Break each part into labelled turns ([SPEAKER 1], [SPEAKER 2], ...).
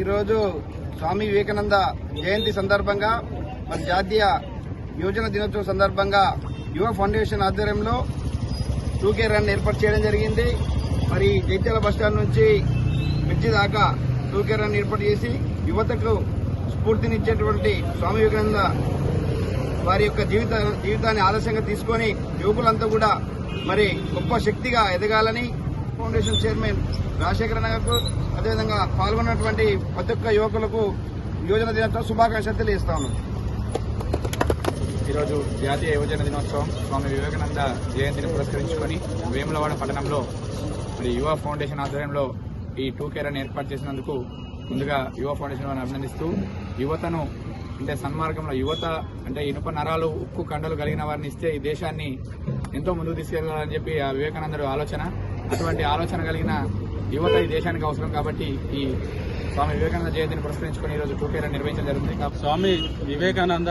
[SPEAKER 1] ఈరోజు స్వామి వివేకానంద జయంతి సందర్భంగా మన జాతీయ యువజన దినోత్సవం సందర్భంగా యువ ఫౌండేషన్ ఆధ్వర్యంలో టూకే రన్ ఏర్పాటు చేయడం జరిగింది. మరి జైత్యాల బస్టాండ్ నుంచి మిర్చి దాకా టూకే రన్ ఏర్పాటు చేసి యువతకు స్ఫూర్తినిచ్చేటువంటి స్వామి వివేకానంద వారి యొక్క జీవిత జీవితాన్ని ఆదర్శంగా తీసుకొని యువకులంతా కూడా మరి గొప్ప శక్తిగా ఎదగాలని ఫౌండేషన్ చైర్మన్ రాజశేఖర నగర్కు అదేవిధంగా పాల్గొన్నటువంటి ప్రతి ఒక్క యువకులకు యువజన దినోత్సవం శుభాకాంక్షలు తెలియజేస్తాను
[SPEAKER 2] ఈరోజు జాతీయ యువజన దినోత్సవం స్వామి వివేకానంద జయంతిని పురస్కరించుకొని వేములవాడ పట్టణంలో మరి యువ ఫౌండేషన్ ఆధ్వర్యంలో ఈ టూ కేరన్ ఏర్పాటు చేసినందుకు ముందుగా యువ ఫౌండేషన్ వారిని అభినందిస్తూ యువతను అంటే సన్మార్గంలో యువత అంటే ఇనుప నరాలు ఉక్కు కండలు కలిగిన వారిని ఇస్తే ఈ దేశాన్ని ఎంతో ముందుకు తీసుకెళ్ళాలని చెప్పి ఆ వివేకానందుడు ఆలోచన. అటువంటి ఆలోచన కలిగిన యువత ఈ దేశానికి అవసరం కాబట్టి ఈ స్వామి వివేకానంద జయంతిని పురస్కరించుకొని ఈరోజు టూ నిర్వహించడం జరుగుతుంది.
[SPEAKER 3] స్వామి వివేకానంద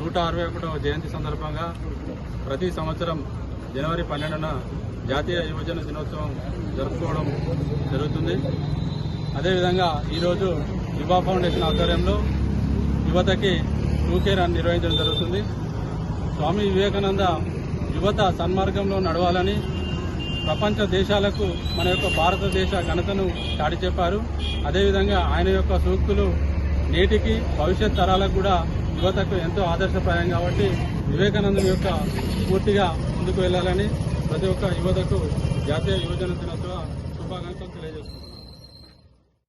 [SPEAKER 3] నూట అరవై ఒకటవ జయంతి సందర్భంగా ప్రతి సంవత్సరం జనవరి పన్నెండున జాతీయ యువజన దినోత్సవం జరుపుకోవడం జరుగుతుంది. అదేవిధంగా ఈరోజు యువ ఫౌండేషన్ ఆధ్వర్యంలో యువతకి టూకే నిర్వహించడం జరుగుతుంది. స్వామి వివేకానంద యువత సన్మార్గంలో నడవాలని ప్రపంచ దేశాలకు మన యొక్క భారతదేశ ఘనతను చాటి చెప్పారు. అదేవిధంగా ఆయన యొక్క సూక్తులు నేటికి భవిష్యత్ తరాలకు కూడా యువతకు ఎంతో ఆదర్శప్రాయం కాబట్టి వివేకానందం యొక్క పూర్తిగా ముందుకు వెళ్ళాలని ప్రతి ఒక్క యువతకు జాతీయ యువజన దినోత్సవ శుభాకాంక్షలు తెలియజేస్తున్నాను